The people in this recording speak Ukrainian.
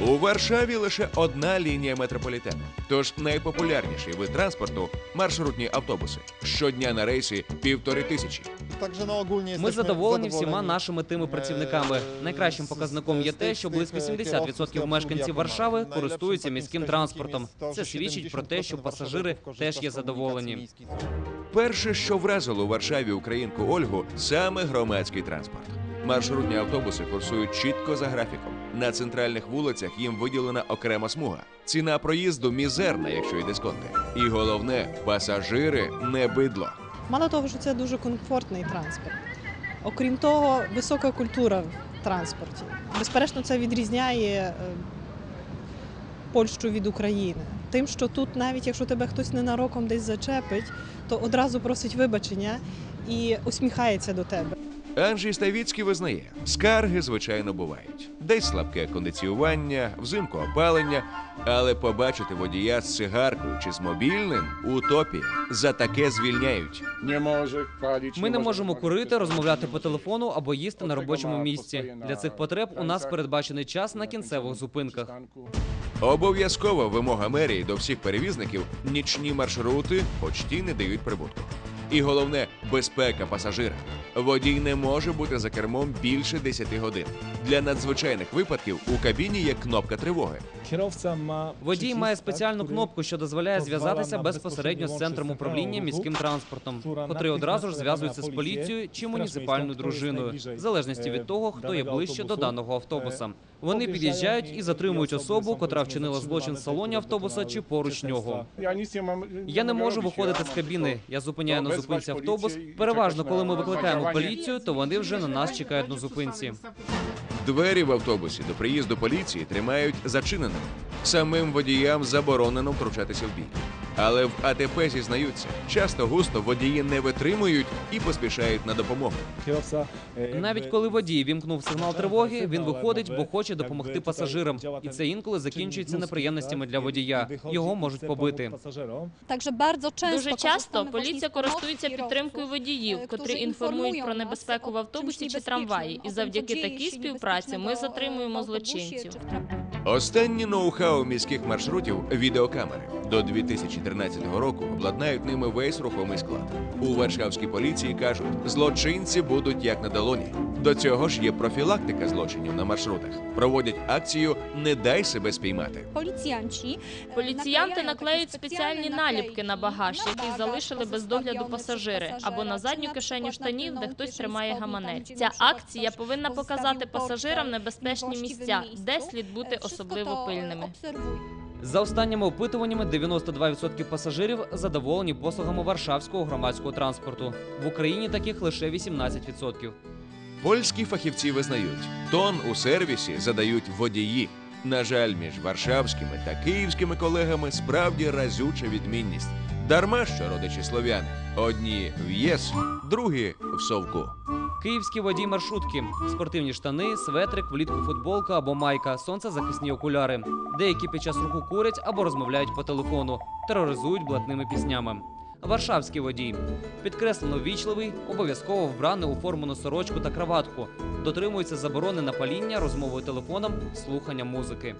У Варшаві лише одна лінія метрополітену. Тож найпопулярніший вид транспорту маршрутні автобуси. Щодня на рейсі півтори тисячі. Ми задоволені всіма нашими тими працівниками. Найкращим показником є те, що близько 70% мешканців Варшави користуються міським транспортом. Це свідчить про те, що пасажири теж є задоволені. Перше, що вразило у Варшаві українку Ольгу, саме громадський транспорт. Маршрутні автобуси курсують чітко за графіком. На центральних вулицях їм виділена окрема смуга. Ціна проїзду мізерна, якщо й дисконти. І головне, пасажири не бидло. Мало того, що це дуже комфортний транспорт. Окрім того, висока культура в транспорті. Безперечно, це відрізняє е, Польщу від України. Тим, що тут, навіть якщо тебе хтось ненароком десь зачепить, то одразу просить вибачення і усміхається до тебе. Анджій Ставіцький визнає, скарги звичайно бувають. Десь слабке кондиціювання, взимку опалення, але побачити водія з цигаркою чи з мобільним утопія. За таке звільняють. Nie może palić. Ми не можемо курити, розмовляти по телефону або їсти на робочому місці. Для цих потреб у нас передбачений час на кінцевих зупинках. Обов'язкова вимога мерії до всіх перевізників нічні маршрути почті не дають прибутку. І головне безпека пасажира. Водій не може бути за кермом більше 10 годин. Для надзвичайних випадків у кабіні є кнопка тривоги. Водій має спеціальну кнопку, що дозволяє зв'язатися безпосередньо з центром управління міським транспортом, котрий одразу ж зв'язується з поліцією чи муніципальною дружиною, в залежності е, від того, хто є ближче до даного автобуса. Е, Вони під'їжджають і затримують особу, котра вчинила злочин в салоні автобуса чи поруч нього. Я не можу виходити з кабіни. Я зупиняю на зупинці автобус. Переважно, коли ми викликаємо поліцію, то вони вже на нас чекають на зупинці. Двері в автобусі до приїзду поліції тримають зачиненими. Самим водіям заборонено втручатися в бій. Але в АТП зізнаються, часто густо водії не витримують і поспішають на допомогу. Навіть коли водій вімкнув сигнал тривоги, він виходить, бо хоче допомогти пасажирам. І це інколи закінчується неприємностями для водія. Його можуть побити. Дуже часто поліція користується підтримкою водіїв, е, котрі інформують про небезпеку в автобусі чи трамваї, і завдяки такій співпраці ми затримуємо злочинців. Останні ноу-хау міських маршрутів відеокамери. До 2013 року обладнають ними весь рухомий склад. У Варшавській поліції кажуть, злочинці будуть як на долоні. До цього ж є профілактика злочинів на маршрутах. Проводять акцію Не дай себе спіймати. E, Поліціянти наклеють спеціальні наліпки на багаж, який залишили без догляду пасажири, або на задню кишеню штанів, де хтось тримає гаманець. Ця акція повинна показати пасажирам небезпечні місця, де слід бути E, особливо e, пильними. За останніми опитуваннями, 92% пасажирів задоволені послугами варшавського громадського транспорту. В Україні таких лише 18%. Польські фахівці визнають, тон у сервісі задають водії. На жаль, між варшавськими та київськими колегами справді разюча відмінність. Дарма що родичі слов'яни. Одні в ЄС, другі в совку. Київські водій маршрутки, спортивні штани, светрик, влітку футболка або майка, сонцезахисні окуляри. Деякі під час руху курять або розмовляють по телефону, тероризують блатними піснями. Варшавський водій підкреслено ввічливий, обов'язково вбраний у формену сорочку та краватку. Дотримується заборони на паління, розмовою телефоном, слухання музики.